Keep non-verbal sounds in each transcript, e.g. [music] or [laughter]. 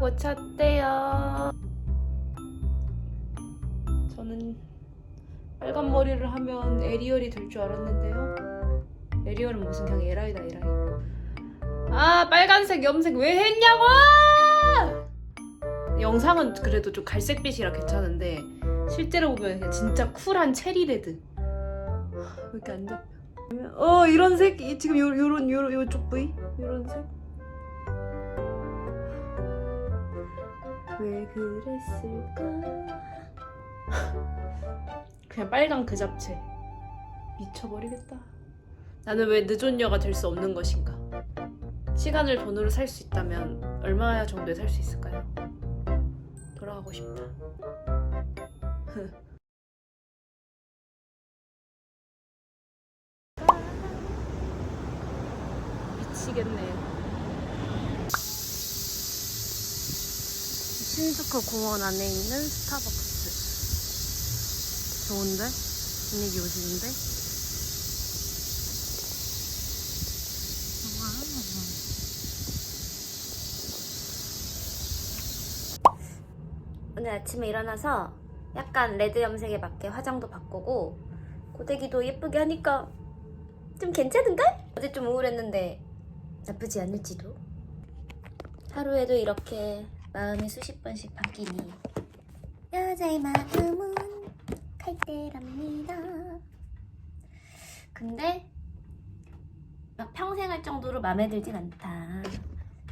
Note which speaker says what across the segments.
Speaker 1: 고쳤대요. 저는 빨간 머리를 하면 에리얼이 될 줄 알았는데요. 에리얼은 무슨 그냥 에라이다 에라이. 아 빨간색 염색 왜 했냐고! 영상은 그래도 좀 갈색빛이라 괜찮은데 실제로 보면 그냥 진짜 쿨한 체리 레드. 왜 이렇게 안 잡혀? 어 이런 색 이- 지금 요 요런 요런 요쪽 부위 요런 색. 왜 그랬을까? [laughs] 그냥 빨강 그 잡채 미쳐버리겠다. 나는 왜 늦은녀가 될 수 없는 것인가? 시간을 돈으로 살 수 있다면 얼마 정도에 살 수 있을까요? 돌아가고 싶다. [laughs] 미치겠네. 신스코 공원 안에 있는 스타벅스. 좋은데? 분위기 오지는데?
Speaker 2: 오늘 아침에 일어나서 약간 레드 염색에 맞게 화장도 바꾸고 고데기도 예쁘게 하니까 좀 괜찮은걸? 어제 좀 우울했는데 나쁘지 않을지도 하루에도 이렇게 마음이 수십 번씩 바뀌니 여자의 마음은 칼때랍니다. 근데 막 평생 할 정도로 마음에 들진 않다.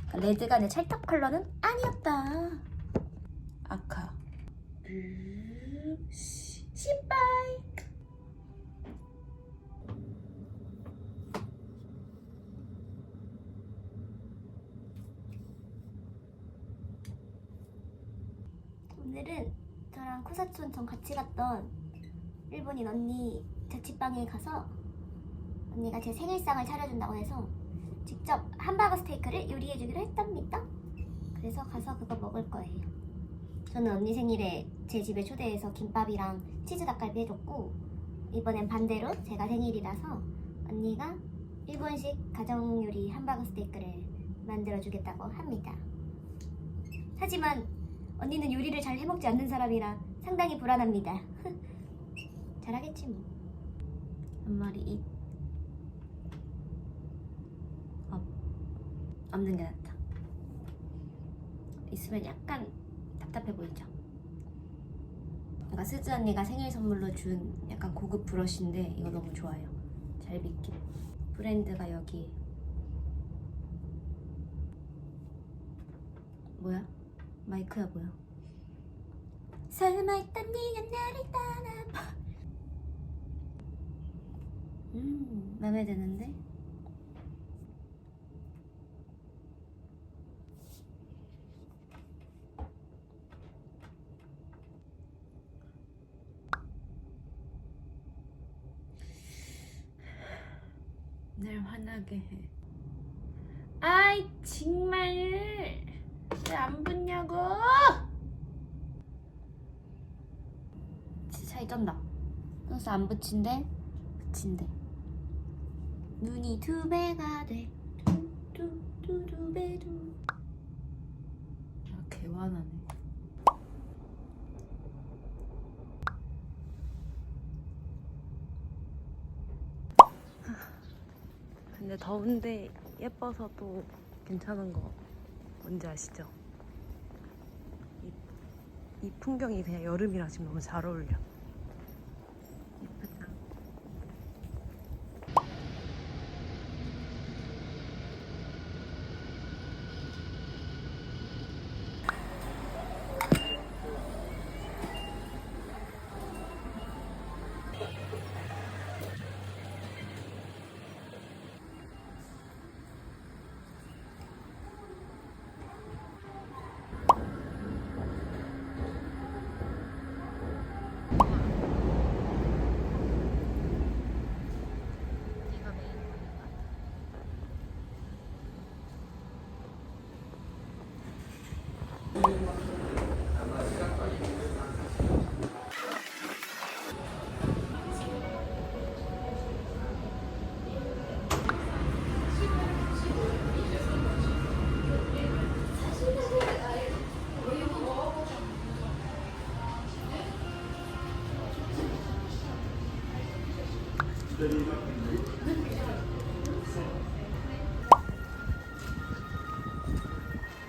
Speaker 2: 그러니까 레드가 내 찰떡 컬러는 아니었다.
Speaker 1: 아카.
Speaker 2: 신발 오늘은 저랑 코사촌 전 같이 갔던 일본인 언니 자취방에 가서 언니가 제 생일상을 차려준다고 해서 직접 함버거 스테이크를 요리해주기로 했답니다. 그래서 가서 그거 먹을 거예요. 저는 언니 생일에 제 집에 초대해서 김밥이랑 치즈 닭갈비 해줬고 이번엔 반대로 제가 생일이라서 언니가 일본식 가정 요리 함버거 스테이크를 만들어주겠다고 합니다. 하지만 언니는 요리를 잘 해먹지 않는 사람이라 상당히 불안합니다. [laughs] 잘하겠지 뭐. 앞머리 입. 업. 없는 게 낫다. 있으면 약간 답답해 보이죠? 그러니까 스즈 언니가 생일 선물로 준 약간 고급 브러쉬인데 이거 너무 좋아요. 잘 믿김. 브랜드가 여기 뭐야? 마이크야 뭐야? 설마 있던 네가 나를 떠나봐 음 마음에 드는데?
Speaker 1: 날 화나게 해. 아이 정말 왜 안 붙냐고?
Speaker 2: 진짜 차이 쩐다 그래서 안 붙인대 붙인대 눈이 두 배가 돼 두두두 배두
Speaker 1: 아 개화나네. 근데 더운데 예뻐서도 괜찮은 거 뭔지 아시죠? 이, 이 풍경이 그냥 여름이랑 지금 너무 잘 어울려.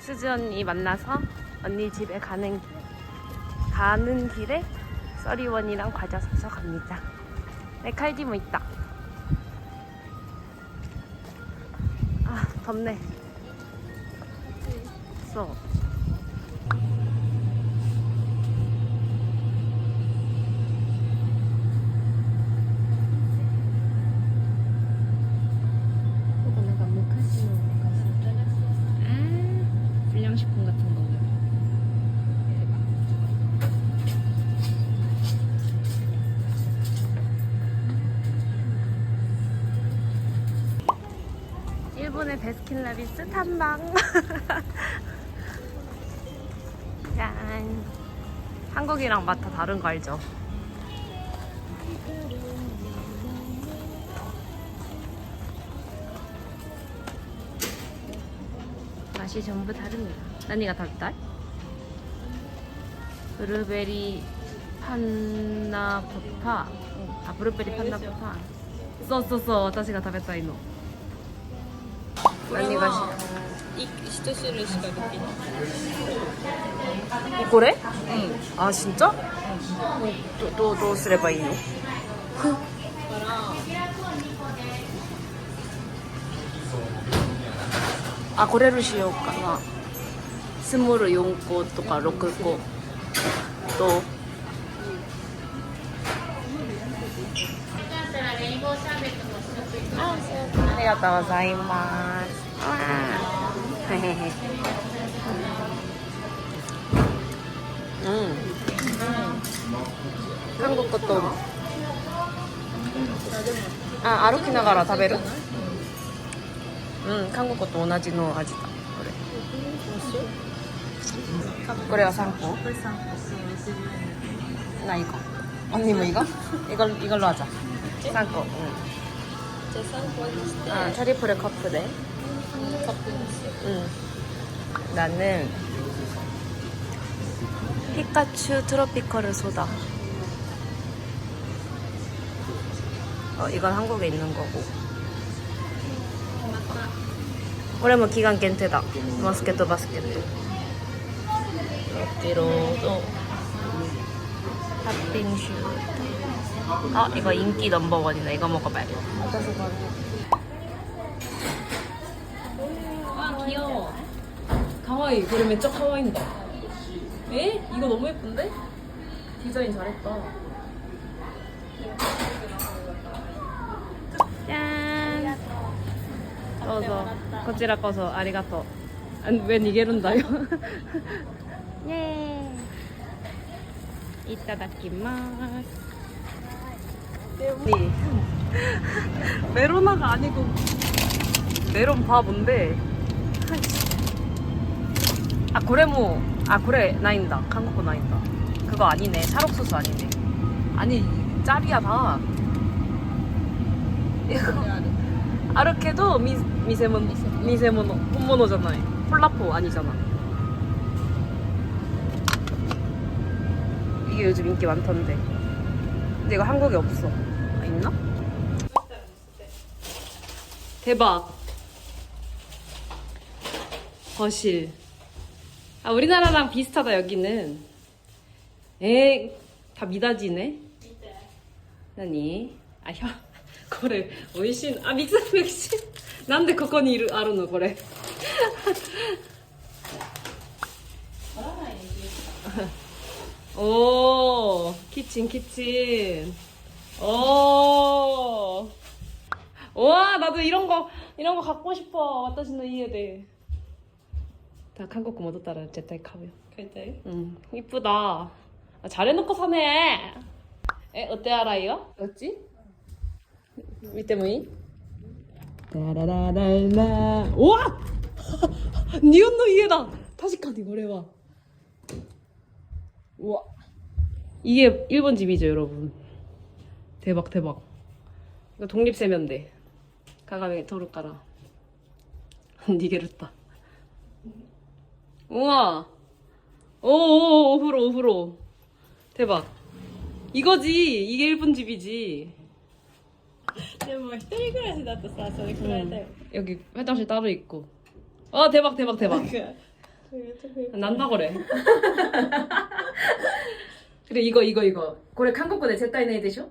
Speaker 1: 수지 언니 만나서 언니 집에 가는 길 가는 길에 써리원이랑 과자 사서 갑니다. 내 칼디모 있다. 아 덥네. 써. 탐방. 짠. [laughs] 한국이랑 맛 다 다른 거 알죠? 맛이 전부 다릅니다.何が食べたい 브루베리 판나포파. 아, 브루베리 판나포파. そうそうそう、私が食べたいの。 何がし
Speaker 3: 一種類しかできない。
Speaker 1: これ？うん。あし진 짜？ うん。どどどうすればいいの？あこれるしようかな。スモール四個とか六個。とありがとうございます。 わあへへへ。うん。韓国と。あ、歩きながら食べる。うん、韓国と同じの味だ。これ。これは3個 나 이거. 언니 뭐 이거? 이걸 이걸로 하자. 3個. 응. 아, 트리플의
Speaker 3: 커플에.
Speaker 1: 응. 나는 피카츄 트로피컬 소다. 어, 이건 한국에 있는 거고. 올해 뭐 기간 겐테다. 마스켓도 마스켓도. 여기로 또 핫빙슈. 아, 이거 인기 넘버원이네. 이거 먹어봐야겠다.
Speaker 3: 아 귀여워. 가와이. 그래めっちゃ 가와이인다. 에? 이거 너무 예쁜데? 디자인 잘했다.
Speaker 1: 짠. どうぞ。こちらこそありがとう。あ왜逃げるんだよ。ねいただきます。 [laughs] 메로나가 아니고 메론 바본데. 아 그래 뭐아 그래 나인다. 한국어 나인다. 그거 아니네. 찰옥수수 아니네. 아니 짤이야 다. 이거. 아르케도 미, 미세모노 미세모노 본모노잖아요. 폴라포 아니잖아. 이게 요즘 인기 많던데. 근데 이거 한국에 없어. 아, 있나? 대박 거실 아 우리나라랑 비슷하다 여기는 에다 미다지네 何[laughs] あ、ひょ、これ、美味しいの。あ、水美味しい。なんでここにいる、あるの、これ。[laughs] おー、キッチン、キッチン。 おー。우와, 나도 이런 거, 이런 거 갖고 싶어. 私の家で. 다 한국 戻ったら絶対買うよ.
Speaker 3: 買いたい
Speaker 1: 응, 이쁘다. 아, 잘해놓고 사네. 에, 어때 알아요? 어찌? 밑에 뭐이? 따라라라라. 우와! [laughs] 니온노 이해다. 다시카니 거래와. 우와. 이게 일본 집이죠, 여러분. 대박, 대박. 이거 독립세면대. 가가메 토르까라. [laughs] 니게르다. 우와. 오오 오프로 오프로 대박 이거지 이게 일본 집이지
Speaker 3: でも一人暮らしだとさそれくらいだよ、
Speaker 1: 여기 화장실 따로 있고. 아 대박 대박 대박.
Speaker 3: なんかそれとふ
Speaker 1: 난다 그래. [laughs] 그래 이거 이거 이거. 그래 한국어で絶対ないでしょ?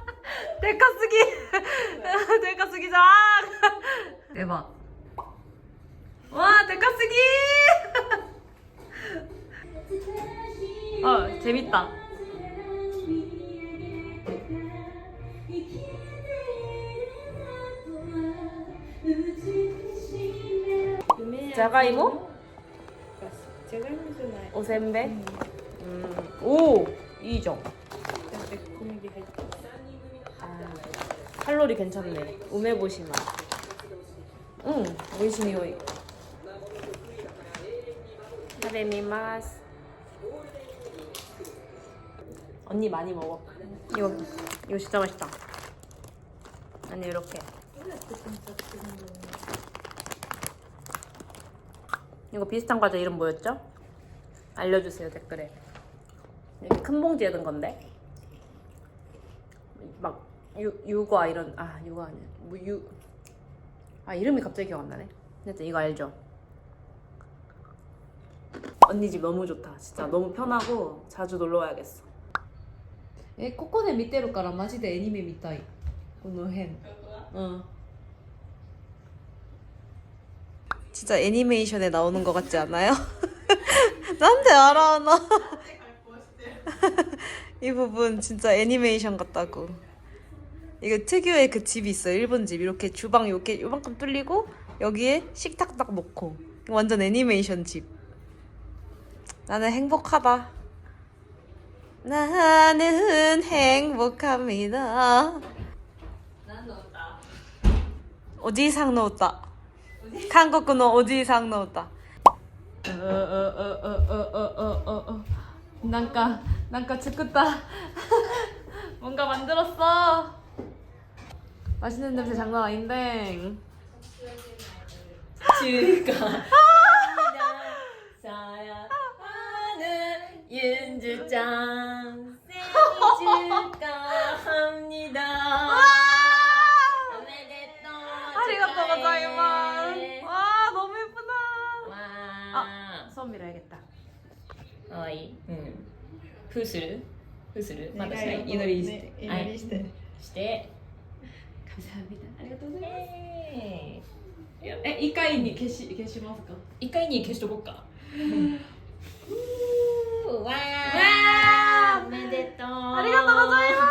Speaker 1: 대카 쓰기. 대카 쓰기장. 대박. 와 대카 쓰기! [laughs] 어 재밌다.
Speaker 3: 자가이모?
Speaker 1: 오센베? 음. 오 이정. 칼로리 괜찮네. 우메보시마. 응, 오이시니오이. 타베미마스. 언니 많이 먹어. 이거 이거 진짜 맛있다. 아니 이렇게. 이거 비슷한 과자 이름 뭐였죠? 알려주세요 댓글에. 이렇게 큰 봉지에 든 건데. 막 유, 유과 이런 아 유과 아니야 뭐유아 이름이 갑자기 기억 안 나네 하여튼 이거 알죠? 언니 집 너무 좋다 진짜 너무 편하고 자주 놀러 와야겠어 えここで見てるからマジでアニメ見たいこの辺うん 진짜 애니메이션에 나오는 것 같지 않아요? [laughs] 난데 알아 나. 이 부분 [laughs] 진짜 애니메이션 같다고. 이거 특유의 그 집이 있어요. 일본 집. 이렇게 주방 이렇게 요만큼 뚫리고 여기에 식탁 딱 놓고 완전 애니메이션 집. 나는 행복하다. 나는 행복합니다. 난 넣었다. 어디 이상 넣었다. 한국은 어디 이상 넣었다. なんか、なんか作った。뭔가만들었어 [laughs] 맛있는 냄새 장난 아닌데.
Speaker 3: 주가 사랑하는 윤주짱 생일 축하합니다
Speaker 1: 아리가또 고자이마스. 와 너무 예쁘다.
Speaker 3: 와
Speaker 1: 수업 밀어야겠다.
Speaker 3: かわいいうんふうするふうするまだしない
Speaker 4: 願い事
Speaker 3: 祈りして、
Speaker 4: ね祈りして
Speaker 3: はいして
Speaker 1: ありがとうございます。
Speaker 3: えーいや
Speaker 1: え一回に消し消しますか。
Speaker 3: 一回に消しとこうかうーわ
Speaker 1: わ
Speaker 3: ーおめでとう
Speaker 1: ありがとうございま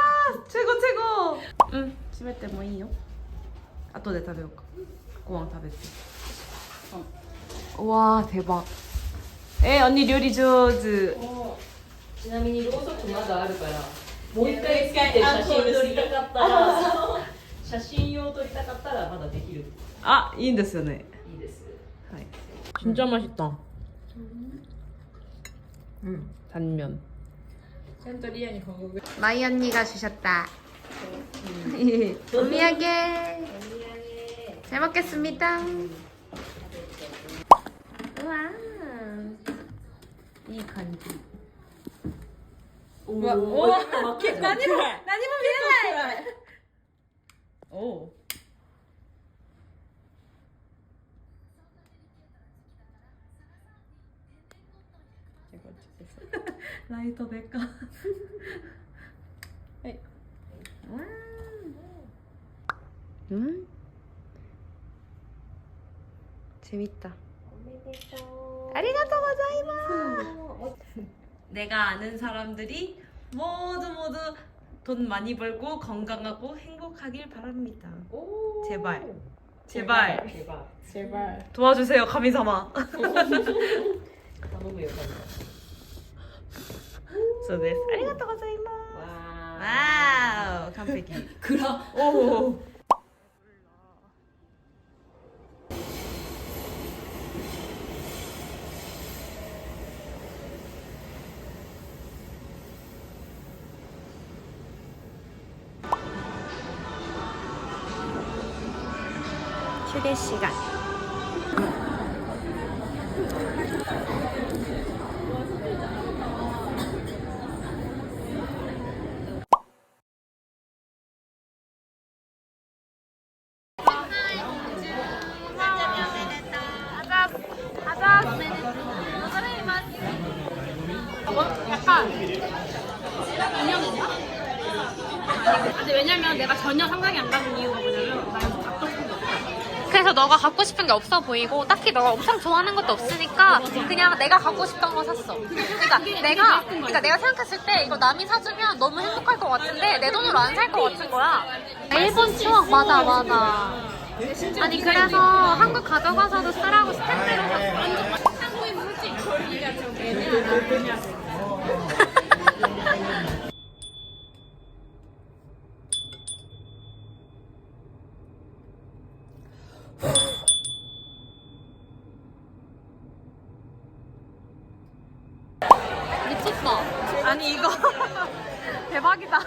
Speaker 1: す。 최고 최고. 응, 閉めてもいいよ.後で食べようか. 고왕 食べて. 와 대박. 에 언니 요리 조즈.
Speaker 3: ちなみにろうそくまだあるからもう一回つけて写真撮りたかったら 写真用撮りたかったらまだできる
Speaker 1: 아, いいんですよね.
Speaker 3: いいです
Speaker 1: 하이. 진짜 맛있다.
Speaker 3: 음.
Speaker 1: 단면.
Speaker 3: ちゃんとリアに報告
Speaker 5: 마이 언니가 주셨다. 오미야게. 잘 먹겠습니다. 우와. 이 간지.
Speaker 3: 오, 오, 맞게
Speaker 1: 나니 뭐 나니 뭐 미안해. 오. [laughs] 라이터 내까. 음. 재밌다. 아리가또 고자이마스. 내가 아는 사람들이 모두 모두 돈 많이 벌고 건강하고 행복하길 바랍니다. 오. 제발. 제발.
Speaker 3: 제발.
Speaker 4: 제발.
Speaker 1: 도와주세요, 가미사마.
Speaker 3: 아, 너무
Speaker 1: 예뻐요. 아리가토 고자이마스. 와우. 와우, 깜빡이. [laughs]
Speaker 3: 그럼
Speaker 1: 오. 근데 왜냐면 내가 전혀 상상이 안 가는 이유가 뭐냐면 나는 좀 갖고 싶은 게 없어.
Speaker 6: 그래서 너가 갖고 싶은 게 없어 보이고 딱히 너가 엄청 좋아하는 것도 없으니까 그냥 내가 갖고 싶던 거 샀어. 그러니까 내가 그러니까 내가 생각했을 때 이거 남이 사주면 너무 행복할 것 같은데 내 돈으로 안 살 것 같은 거야. 일본 추억 맞아 맞아. 아니 그래서 한국 가져가서도 쓰라고 스탠드로 샀어.
Speaker 1: 한국인 물지? 이게 좀 애매하다.
Speaker 7: 아니 이거 대박이다.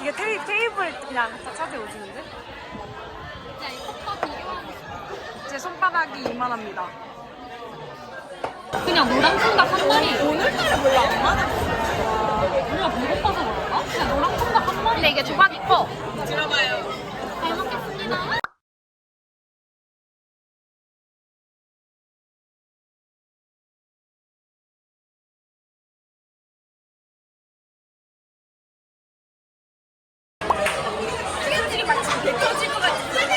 Speaker 7: 이게 테이, 테이블 그냥 다 차지워지는데? 제 손바닥이 이만합니다.
Speaker 6: 그냥 노랑 통닭 한 마리. 오늘따라 별로 안 많아. 몰라 배고파서 그런가? 그냥 노랑 통닭 한 마리. 근데 이게 조각이 커. 들어가요. 잘 먹겠습니다.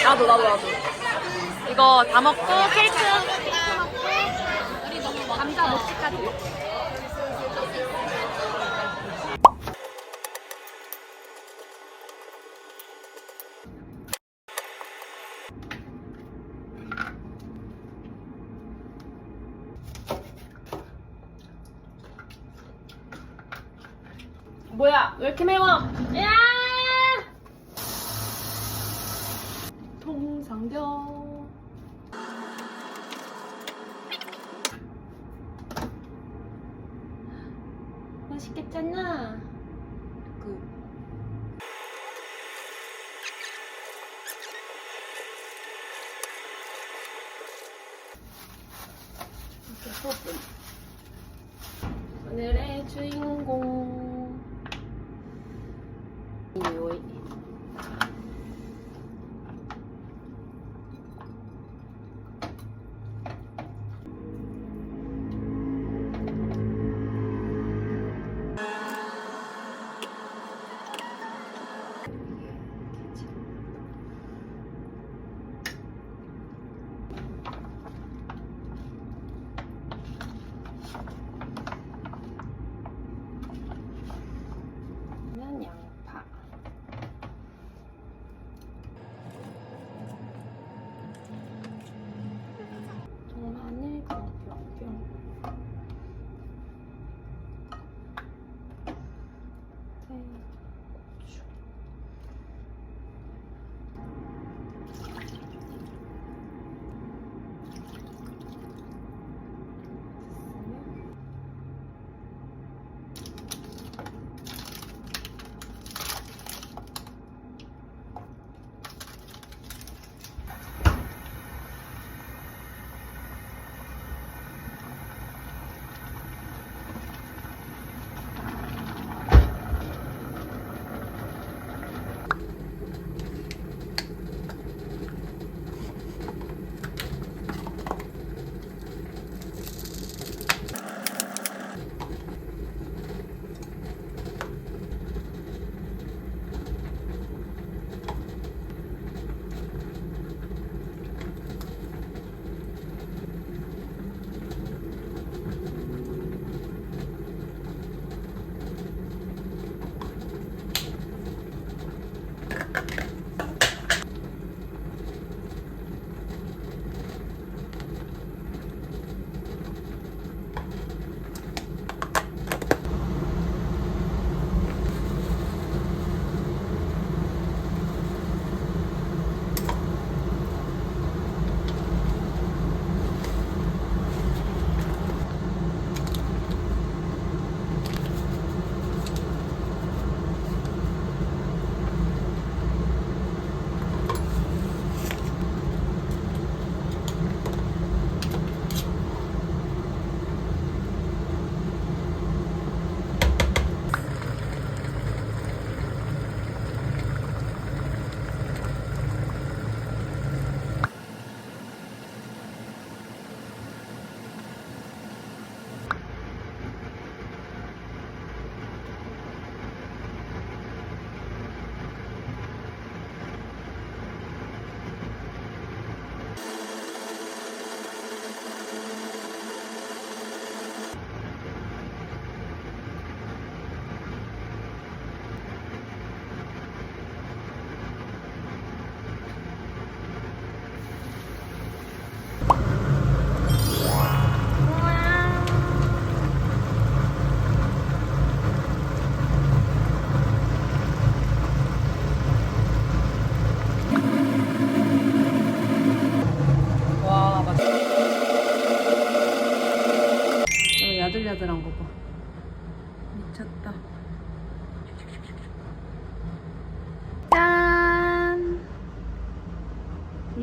Speaker 7: 나도 나도 나도. 이거 다 먹고 케이크.
Speaker 6: 감자 모찌까지.
Speaker 1: 뭐야? 왜 이렇게 매워? 야!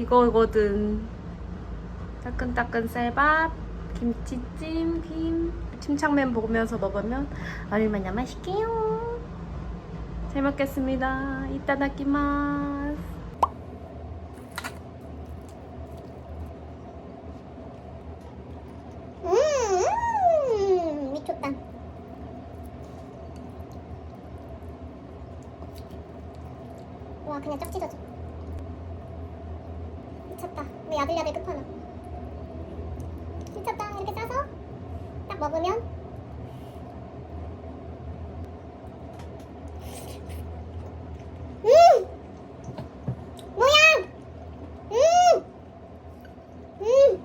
Speaker 1: 이거거든. 따끈따끈 쌀밥, 김치찜, 김, 침착맨 보면서 먹으면 얼마나 맛있게요. 잘 먹겠습니다. 이따다키마스.
Speaker 8: 음, 미쳤다. 와, 그냥 쫙 찢어져. 미쳤다. 왜 야들야들 끝판왕. 미쳤다. 이렇게 싸서 딱 먹으면 음! 뭐야! 음! 음!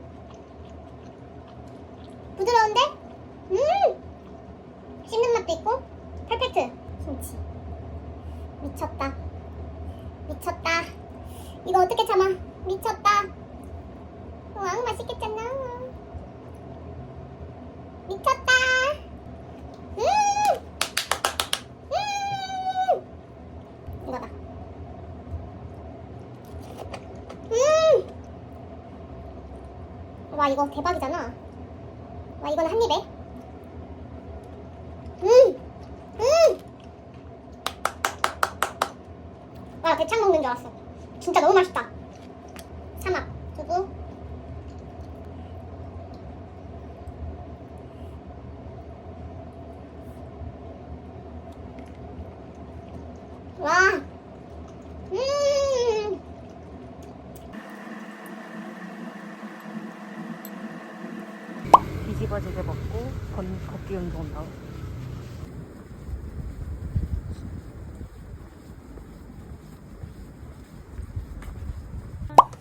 Speaker 8: 부드러운데? 음! 씹는 맛도 있고 퍼펙트 김치 미쳤다 미쳤다 이거 어떻게 참아 미쳤다 왕 맛있겠잖아 미쳤다 음! 음! 이거다 음! 와 이거 대박이잖아. 와 이거는 한 입에? 음! 음! 와 대창 먹는 줄 알았어. 진짜 너무 맛있다. 삼합 두부 와 음!
Speaker 9: 뒤집어지게 먹고 건, 걷기 운동 나오고.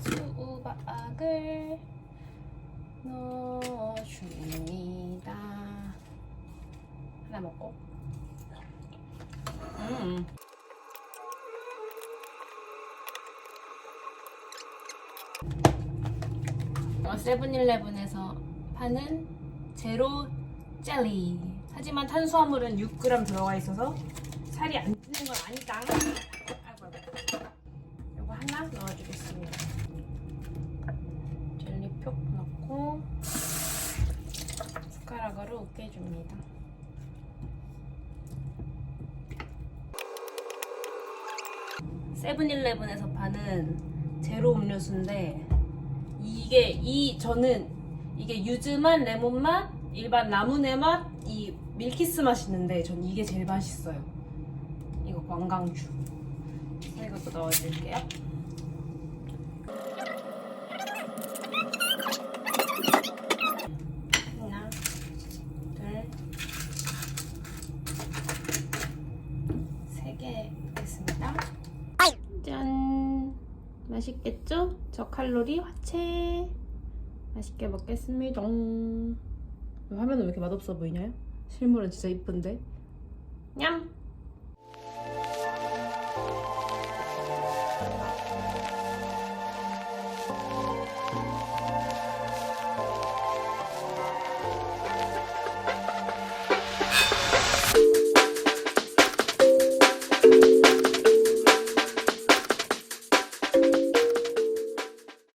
Speaker 1: 수박을 넣어줍니다. 하나 먹고. 음. 어, 세븐일레븐에서 파는 제로 젤리. 하지만 탄수화물은 6g 들어가 있어서 살이 안 찌는 건 아니다. 아이고. 요거 하나 넣어주겠습니다. 젤리 표 넣고 숟가락으로 으깨줍니다. 세븐일레븐에서 파는 제로 음료수인데 이게 이 저는 이게 유즈 맛, 레몬 맛, 일반 라무네 맛, 이 밀키스 맛이 있는데 전 이게 제일 맛있어요. 이거 관광주. 이것도 넣어줄게요. 하나, 둘, 세 개 넣겠습니다. 짠! 맛있겠죠? 저칼로리 화채! 맛있게 먹겠습니다. 화면은 왜 이렇게 맛없어 보이냐요? 실물은 진짜 이쁜데? 냠!